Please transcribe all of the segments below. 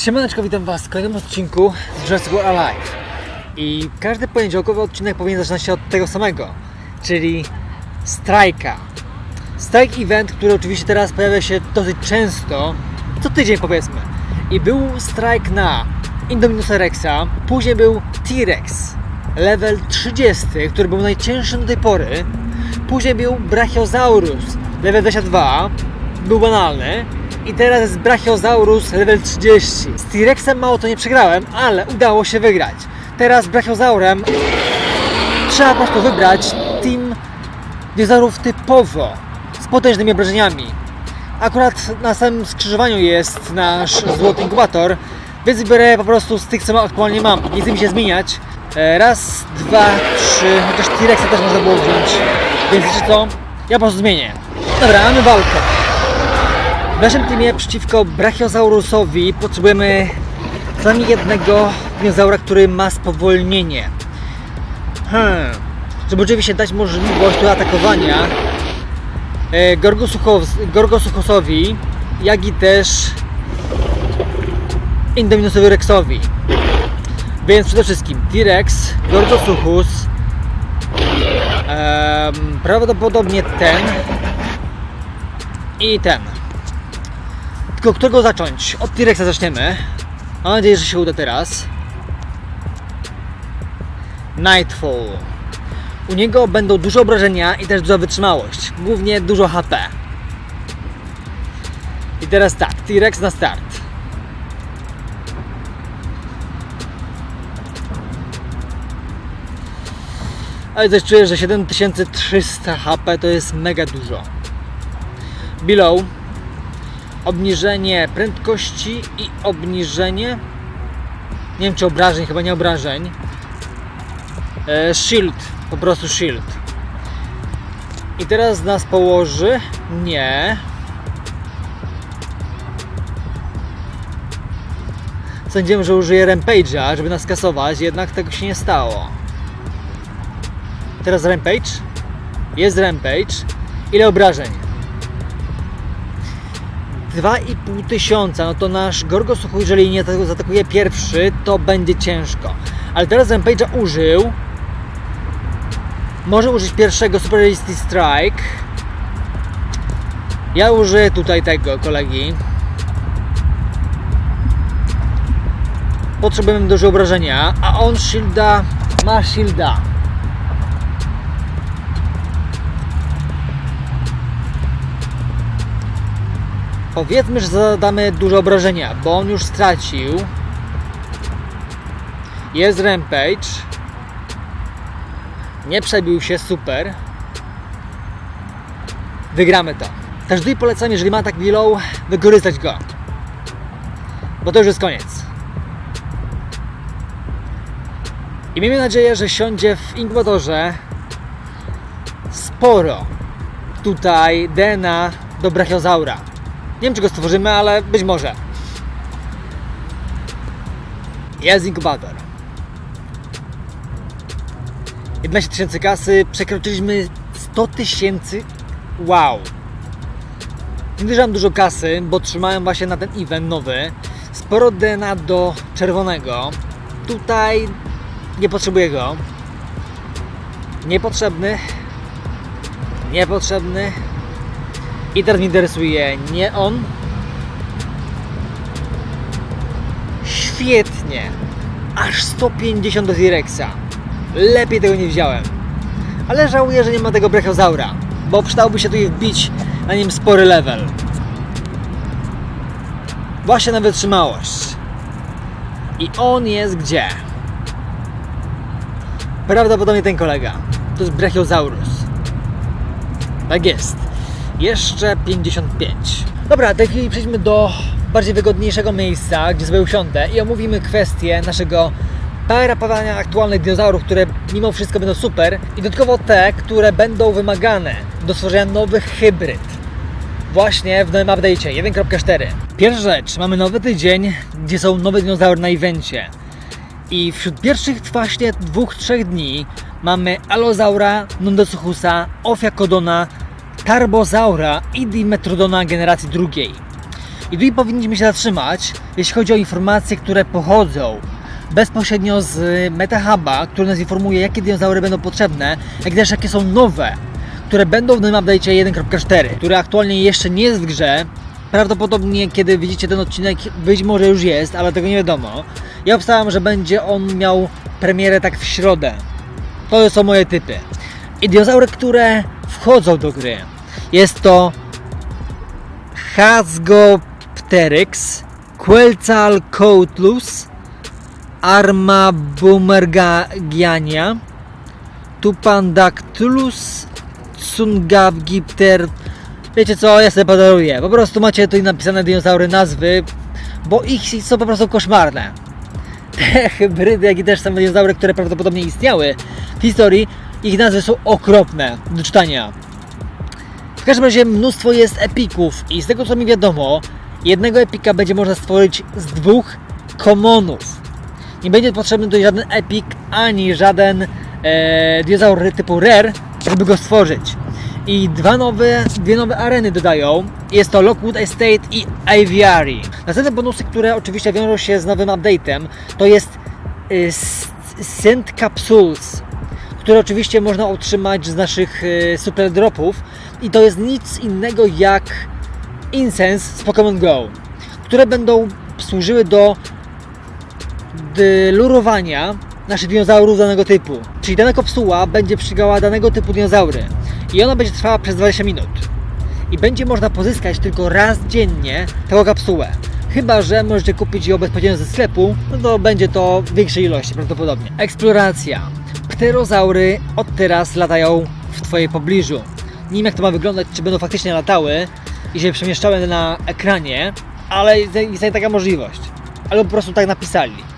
Siemaneczko, witam Was w kolejnym odcinku Jurassic World Alive. I każdy poniedziałkowy odcinek powinien zaczynać się od tego samego, czyli strajka. Strajk event, który oczywiście teraz pojawia się dosyć często, co tydzień powiedzmy. I był strajk na Indominus Rexa, później był T-Rex, level 30, który był najcięższym do tej pory. Później był Brachiosaurus, level 22, był banalny. I teraz jest Brachiosaurus level 30. Z T-Rexem mało to nie przegrałem, ale udało się wygrać. Teraz Brachiosaurem trzeba po prostu wybrać team dinozaurów typowo, z potężnymi obrażeniami. Akurat na samym skrzyżowaniu jest nasz złoty inkubator, więc wybiorę po prostu z tych, co aktualnie mam. Nie chcę mi się zmieniać. E, Raz, dwa, trzy, chociaż T-Rexa też można było wziąć. Więc co? Ja po prostu zmienię. Dobra, mamy walkę. W naszym teamie przeciwko Brachiosaurusowi potrzebujemy co najmniej jednego dinozaura, który ma spowolnienie. Hmm. Żeby oczywiście dać możliwość do atakowania e, Gorgosuchos- Gorgosuchosowi, jak i też Indominosowi Rexowi. Więc przede wszystkim T-Rex, Gorgosuchus, prawdopodobnie ten i ten. Tylko którego zacząć? Od T-Rexa zaczniemy. Mam nadzieję, że się uda teraz. Nightfall. U niego będą duże obrażenia i też duża wytrzymałość. Głównie dużo HP. I teraz tak, T-Rex na start. Ale też czuję, że 7300 HP to jest mega dużo. Below obniżenie prędkości i obniżenie nie wiem czy obrażeń, chyba nie obrażeń e, shield, po prostu shield. I teraz nas położy nie. Sądziłem, że użyję Rampage'a, żeby nas kasować, jednak tego się nie stało. Teraz Rampage? Jest Rampage. Ile obrażeń 2,5 tysiąca, no to nasz Gorgosuchu, jeżeli nie za- zaatakuje pierwszy, to będzie ciężko. Ale teraz Rampage'a użył. Może użyć pierwszego Super Resisty Strike. Ja użyję tutaj tego kolegi. Potrzebujemy dużo obrażenia, a on shielda ma shielda. Powiedzmy, że zadamy dużo obrażenia, bo on już stracił. Jest Rampage. Nie przebił się, super. Wygramy to. Tutaj polecam, jeżeli ma atak below, wykorzystać go. Bo to już jest koniec. I miejmy nadzieję, że siądzie w inkubatorze sporo tutaj DNA do brachiozaura. Nie wiem, czy go stworzymy, ale być może. Jest inkubator. 11 tysięcy kasy, przekroczyliśmy 100 tysięcy. Wow. Nie dużo dużo kasy, bo trzymałem właśnie na ten event nowy. Sporo DNA do czerwonego. Tutaj nie potrzebuję go. Niepotrzebny. Niepotrzebny. I teraz mnie interesuje nie on. Świetnie. Aż 150 do T-Rexa. Lepiej tego nie wziąłem. Ale żałuję, że nie ma tego brachiozaura, bo przydałoby się tutaj wbić na nim spory level. Właśnie na wytrzymałość. I on jest gdzie? Prawdopodobnie ten kolega. To jest Brachiosaurus. Tak jest. Jeszcze 55. Dobra, w tej chwili przejdźmy do bardziej wygodniejszego miejsca, gdzie sobie usiądę i omówimy kwestię naszego parapowania aktualnych dinozaurów, które mimo wszystko będą super i dodatkowo te, które będą wymagane do stworzenia nowych hybryd. Właśnie w nowym update'cie 1.4. Pierwsza rzecz, mamy nowy tydzień, gdzie są nowe dinozaury na evencie. I wśród pierwszych właśnie dwóch, trzech dni mamy Alozaura, Nondosuchusa, Ofiakodona, Tarbozaura i Dimetrodona generacji drugiej. I tutaj powinniśmy się zatrzymać, jeśli chodzi o informacje, które pochodzą bezpośrednio z MetaHuba, który nas informuje, jakie dinozaury będą potrzebne, jak też jakie są nowe, które będą w nowym update'cie 1.4, który aktualnie jeszcze nie jest w grze. Prawdopodobnie, kiedy widzicie ten odcinek, być może już jest, ale tego nie wiadomo. Ja obstałem, że będzie on miał premierę tak w środę. To są moje typy. I dinozaury, które wchodzą do gry. Jest to Hasgopteryx, Quetzalcoatlus, Arma Bumergagiania, Tupandactylus, Tsungavgipter. Wiecie co, ja sobie podaruję. Po prostu macie tutaj napisane dinozaury nazwy, bo ich są po prostu koszmarne. Te hybrydy, jak i też same dinozaury, które prawdopodobnie istniały w historii, ich nazwy są okropne do czytania. W każdym razie mnóstwo jest epików i z tego co mi wiadomo, jednego epika będzie można stworzyć z dwóch komonów. Nie będzie potrzebny tutaj żaden epik ani żaden e, dinozaur typu rare, żeby go stworzyć. I dwa nowe, dwie nowe areny dodają. Jest to Lockwood Estate i Aviary. Następne bonusy, które oczywiście wiążą się z nowym update'em, to jest y, S- Scent Capsules, które oczywiście można otrzymać z naszych y, super dropów. I to jest nic innego jak Incense z Pokémon Go, które będą służyły do lurowania naszych dinozaurów danego typu. Czyli dana kapsuła będzie przygała danego typu dinozaury i ona będzie trwała przez 20 minut. I będzie można pozyskać tylko raz dziennie taką kapsułę. Chyba, że możecie kupić ją bezpośrednio ze sklepu, no to będzie to w większej ilości prawdopodobnie. Eksploracja. Pterozaury od teraz latają w Twojej pobliżu. Nie wiem jak to ma wyglądać, czy będą faktycznie latały i się przemieszczały na ekranie, ale jest taka możliwość. Albo po prostu tak napisali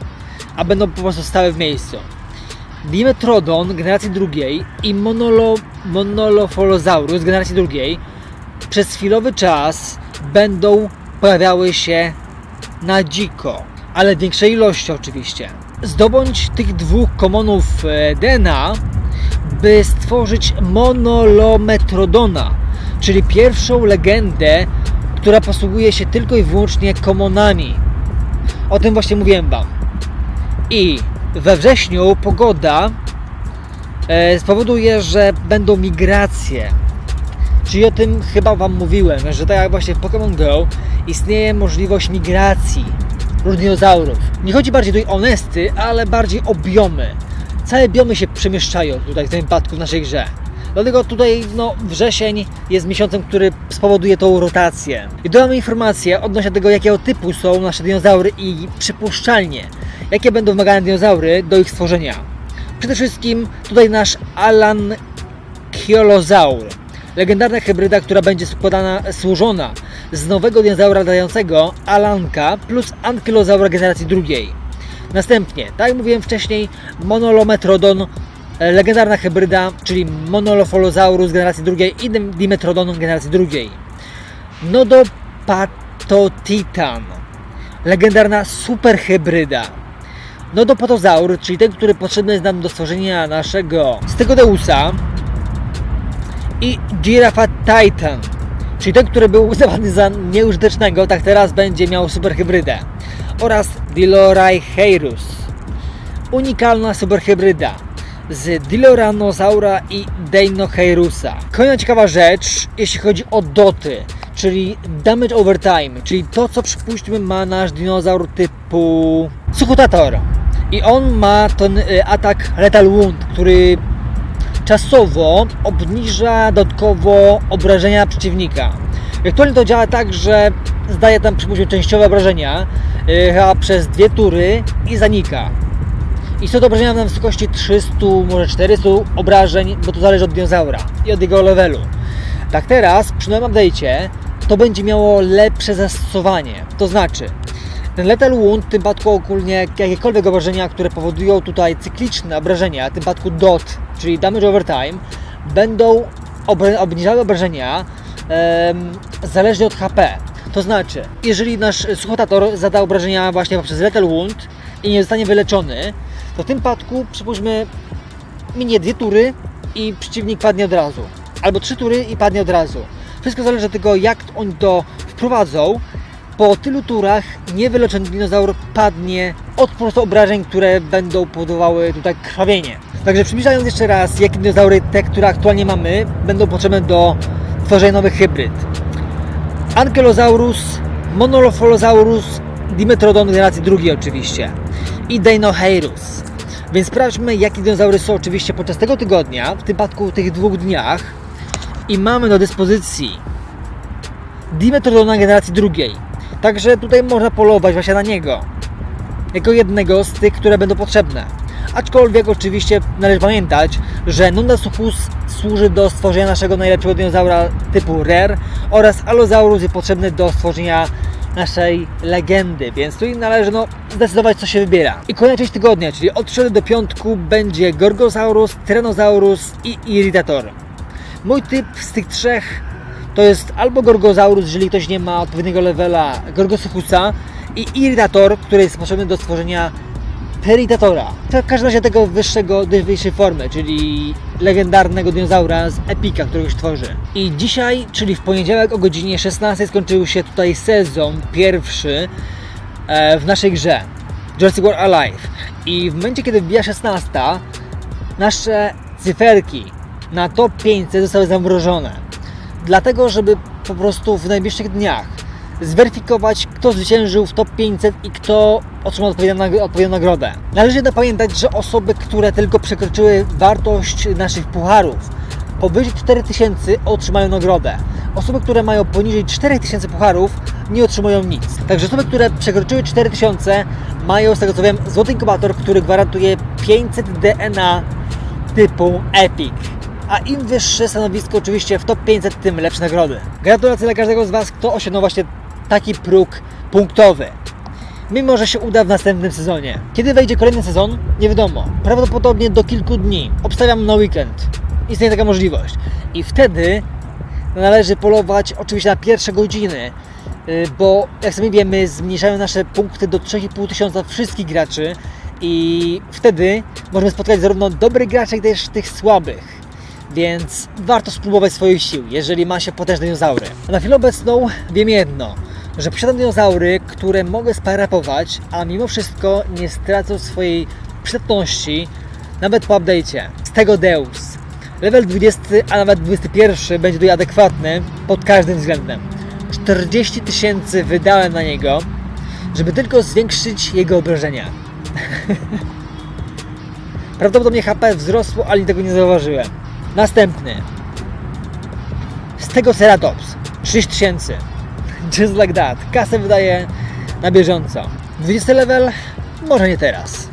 a będą po prostu stały w miejscu. Dimetrodon generacji drugiej i Monolo, Monolopholosaurus generacji drugiej przez chwilowy czas będą pojawiały się na dziko, ale w większej ilości oczywiście. Zdobądź tych dwóch komonów e, DNA, by stworzyć Monolometrodona, czyli pierwszą legendę, która posługuje się tylko i wyłącznie komonami. O tym właśnie mówiłem Wam. I we wrześniu pogoda e, spowoduje, że będą migracje. Czyli o tym chyba Wam mówiłem, że tak jak właśnie w Pokémon Go istnieje możliwość migracji różnych dinozaurów. Nie chodzi bardziej tutaj o nesty, ale bardziej o biomy. Całe biomy się przemieszczają tutaj w tym wypadku w naszej grze. Dlatego tutaj no, wrzesień jest miesiącem, który spowoduje tą rotację. I dodamy informacje odnośnie tego, jakiego typu są nasze dinozaury i przypuszczalnie, jakie będą wymagane dinozaury do ich stworzenia. Przede wszystkim tutaj nasz Alan Kiolozaur. Legendarna hybryda, która będzie składana, służona z nowego dinozaura latającego Alanka plus Ankylozaura generacji drugiej. Następnie, tak jak mówiłem wcześniej, Monolometrodon, e, legendarna hybryda, czyli Monolopholosaurus generacji drugiej i Dimetrodon generacji drugiej. Nodopatotitan, legendarna superhybryda. Nodopotozaur, czyli ten, który potrzebny jest nam do stworzenia naszego Stegodeusa i Giraffa Titan, czyli ten, który był uznawany za nieużytecznego, tak teraz będzie miał superhybrydę oraz Diloraiheirus, unikalna superhybryda z Diloranosaura i Deinoceirusa. Kolejna ciekawa rzecz, jeśli chodzi o doty, czyli damage over time, czyli to, co przypuśćmy ma nasz dinozaur typu Suchutator. I on ma ten y, atak Lethal Wound, który czasowo obniża dodatkowo obrażenia przeciwnika. Aktualnie to działa tak, że zdaje tam przypuśćmy częściowe obrażenia chyba przez dwie tury i zanika. I są to obrażenia na wysokości 300, może 400 obrażeń, bo to zależy od dinozaura i od jego levelu. Tak teraz, przy nowym update'cie, to będzie miało lepsze zastosowanie. To znaczy, ten Lethal Wound, w tym przypadku ogólnie jakiekolwiek obrażenia, które powodują tutaj cykliczne obrażenia, w tym przypadku DOT, czyli Damage Over Time, będą obniżały obrażenia em, zależnie od HP. To znaczy, jeżeli nasz suchotator zada obrażenia właśnie poprzez Lethal Wound i nie zostanie wyleczony, to w tym przypadku, przypuśćmy, minie dwie tury i przeciwnik padnie od razu. Albo trzy tury i padnie od razu. Wszystko zależy od tego, jak oni to wprowadzą po tylu turach niewyleczony dinozaur padnie od po prostu obrażeń, które będą powodowały tutaj krwawienie. Także przybliżając jeszcze raz, jakie dinozaury, te, które aktualnie mamy, będą potrzebne do tworzenia nowych hybryd. Ankylosaurus, Monolopholsaurus, Dimetrodon generacji drugiej oczywiście i Dinoheirus. Więc sprawdźmy, jakie dinozaury są oczywiście podczas tego tygodnia, w tym przypadku tych dwóch dniach. I mamy do dyspozycji Dimetrodona generacji drugiej. Także tutaj można polować właśnie na niego. Jako jednego z tych, które będą potrzebne. Aczkolwiek oczywiście należy pamiętać, że Nundasuchus służy do stworzenia naszego najlepszego dinozaura typu Rare oraz Allosaurus jest potrzebny do stworzenia naszej legendy, więc tu należy no, zdecydować co się wybiera. I kolejna część tygodnia, czyli od środy do piątku będzie Gorgosaurus, Tyrannosaurus i Irritator. Mój typ z tych trzech to jest albo Gorgosaurus, jeżeli ktoś nie ma odpowiedniego levela Gorgosaurusa i Irritator, który jest potrzebny do stworzenia Peritatora. To w każdym razie tego wyższego, wyższej formy, czyli legendarnego dinozaura z Epika, któregoś tworzy. I dzisiaj, czyli w poniedziałek o godzinie 16 skończył się tutaj sezon pierwszy e, w naszej grze Jurassic World Alive. I w momencie, kiedy wbija 16, nasze cyferki na top 500 zostały zamrożone. Dlatego, żeby po prostu w najbliższych dniach zweryfikować, kto zwyciężył w top 500 i kto otrzymał odpowiednią, nag- odpowiednią nagrodę. Należy jednak pamiętać, że osoby, które tylko przekroczyły wartość naszych pucharów powyżej 4000 otrzymają nagrodę. Osoby, które mają poniżej 4000 pucharów nie otrzymują nic. Także osoby, które przekroczyły 4000 mają z tego co wiem złoty inkubator, który gwarantuje 500 DNA typu Epic. A im wyższe stanowisko oczywiście w top 500, tym lepsze nagrody. Gratulacje dla każdego z Was, kto osiągnął właśnie taki próg punktowy. Mimo, że się uda w następnym sezonie. Kiedy wejdzie kolejny sezon? Nie wiadomo. Prawdopodobnie do kilku dni. Obstawiam na weekend. Istnieje taka możliwość. I wtedy należy polować oczywiście na pierwsze godziny, y, bo jak sami wiemy, zmniejszają nasze punkty do 3,5 tysiąca wszystkich graczy i wtedy możemy spotkać zarówno dobrych graczy, jak też tych słabych. Więc warto spróbować swoich sił, jeżeli ma się potężne dinozaury. A na chwilę obecną wiem jedno, że posiadam dinozaury, które mogę sparapować, a mimo wszystko nie stracą swojej przydatności nawet po update'cie. Z tego Deus. Level 20, a nawet 21 będzie tutaj adekwatny pod każdym względem. 40 tysięcy wydałem na niego, żeby tylko zwiększyć jego obrażenia. Prawdopodobnie HP wzrosło, ale tego nie zauważyłem. Następny. Z tego Ceratops. 30 tysięcy. Just like that. Kasę wydaje na bieżąco. 20 level? Może nie teraz.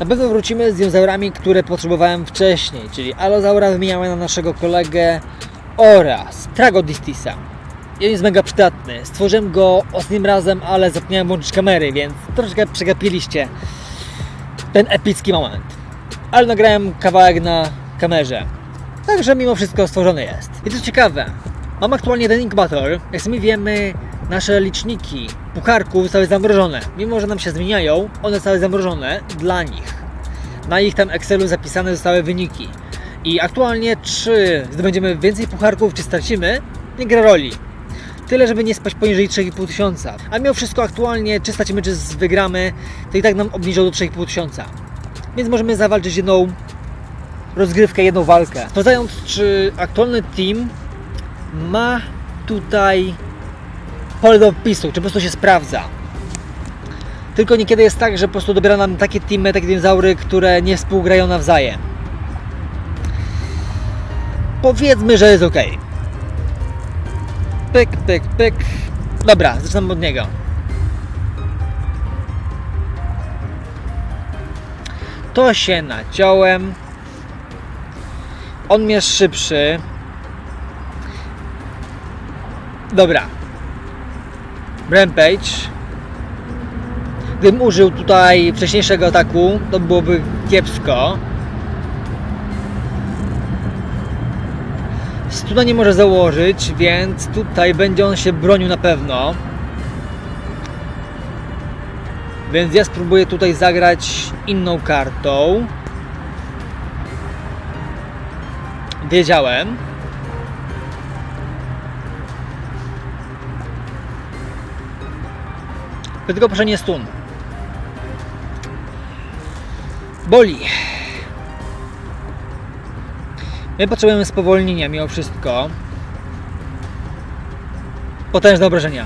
Na pewno wrócimy z dinozaurami, które potrzebowałem wcześniej, czyli Allosaura wymieniałem na naszego kolegę oraz Tragodistisa. Jest mega przydatny. Stworzyłem go ostatnim razem, ale zapomniałem włączyć kamery, więc troszeczkę przegapiliście ten epicki moment. Ale nagrałem kawałek na kamerze. Także mimo wszystko stworzony jest. I co ciekawe, mam aktualnie jeden inkubator. Jak sami wiemy, nasze liczniki pucharków zostały zamrożone. Mimo, że nam się zmieniają, one zostały zamrożone dla nich. Na ich tam Excelu zapisane zostały wyniki. I aktualnie, czy zdobędziemy więcej pucharków, czy stracimy, nie gra roli. Tyle, żeby nie spać poniżej 3,5 tysiąca. A mimo wszystko aktualnie, czy stracimy, czy wygramy, to i tak nam obniżą do 3,5 tysiąca. Więc możemy zawalczyć jedną rozgrywkę, jedną walkę. Sprawdzając, czy aktualny team ma tutaj pole do wpisu, czy po prostu się sprawdza. Tylko niekiedy jest tak, że po prostu dobiera nam takie teamy, takie dinozaury, które nie współgrają nawzajem. Powiedzmy, że jest ok. Pyk, pyk, pyk. Dobra, zaczynam od niego. To się naciąłem. On jest szybszy. Dobra. Rampage. Gdybym użył tutaj wcześniejszego ataku, to byłoby kiepsko. Stuna nie może założyć, więc tutaj będzie on się bronił na pewno. Więc ja spróbuję tutaj zagrać inną kartą. Wiedziałem. tylko proszę nie stun. Boli. My potrzebujemy spowolnienia mimo wszystko. Potężne obrażenia.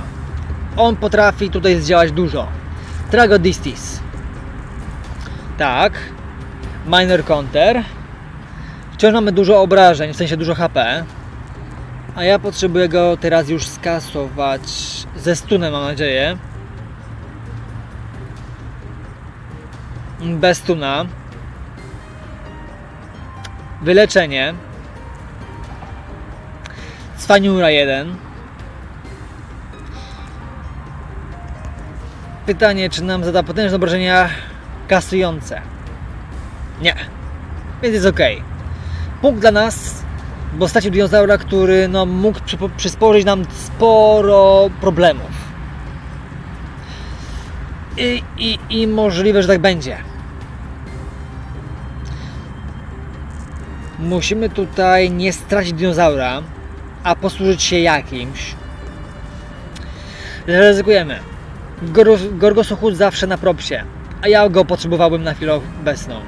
On potrafi tutaj zdziałać dużo. Tragodistis. Tak. Minor counter. Wciąż mamy dużo obrażeń, w sensie dużo HP. A ja potrzebuję go teraz już skasować ze stunem, mam nadzieję. Bez stuna. Wyleczenie. Cwaniura 1. Pytanie, czy nam zada potężne obrażenia kasujące. Nie. Więc jest ok. Punkt dla nas, bo stracił dinozaura, który no, mógł przypo- przysporzyć nam sporo problemów. I, i, I możliwe, że tak będzie. Musimy tutaj nie stracić dinozaura, a posłużyć się jakimś. Ryzykujemy. Gorgos- Gorgosochód zawsze na propsie, a ja go potrzebowałbym na chwilę obecną.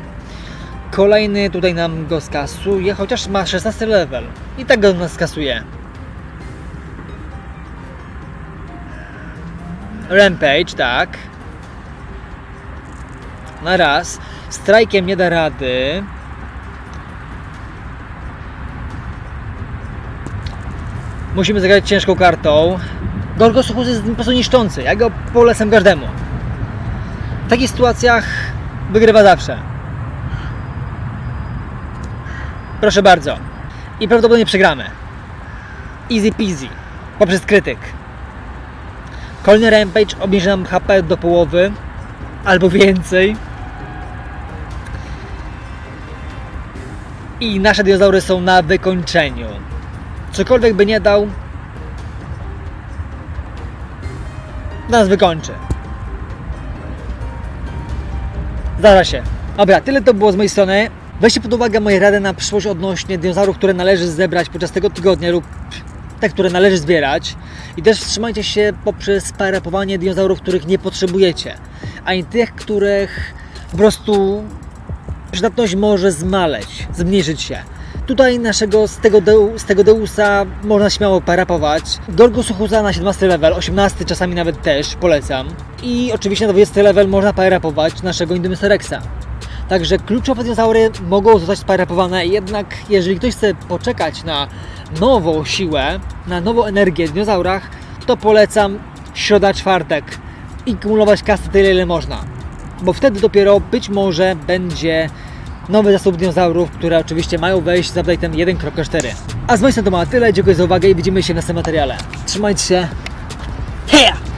Kolejny tutaj nam go skasuje, chociaż ma 16 level. I tak go nas skasuje. Rampage, tak. Na raz. Strajkiem nie da rady. Musimy zagrać ciężką kartą. Gorgosuchus jest po prostu niszczący. Ja go polecam każdemu. W takich sytuacjach wygrywa zawsze. Proszę bardzo. I prawdopodobnie przegramy. Easy peasy. Poprzez krytyk. Kolejny rampage obniży nam HP do połowy. Albo więcej. I nasze dinozaury są na wykończeniu. Cokolwiek by nie dał, nas wykończy. Zdarza się. Dobra, tyle to było z mojej strony. Weźcie pod uwagę moje rady na przyszłość odnośnie dinozaurów, które należy zebrać podczas tego tygodnia lub te, które należy zbierać. I też wstrzymajcie się poprzez parapowanie dinozaurów, których nie potrzebujecie, a nie tych, których po prostu przydatność może zmaleć, zmniejszyć się. Tutaj naszego z tego, deu, z tego Deusa można śmiało parapować. Gorgosuchusa na 17 level, 18 czasami nawet też polecam. I oczywiście na 20 level można parapować naszego Indomisarexa. Także kluczowe dinozaury mogą zostać sparapowane, jednak jeżeli ktoś chce poczekać na nową siłę, na nową energię w dinozaurach, to polecam środa, czwartek i kumulować kasy tyle ile można. Bo wtedy dopiero być może będzie nowy zasób dinozaurów, które oczywiście mają wejść z update'em 1.4. A z mojej strony to ma tyle, dziękuję za uwagę i widzimy się w następnym materiale. Trzymajcie się. Heja!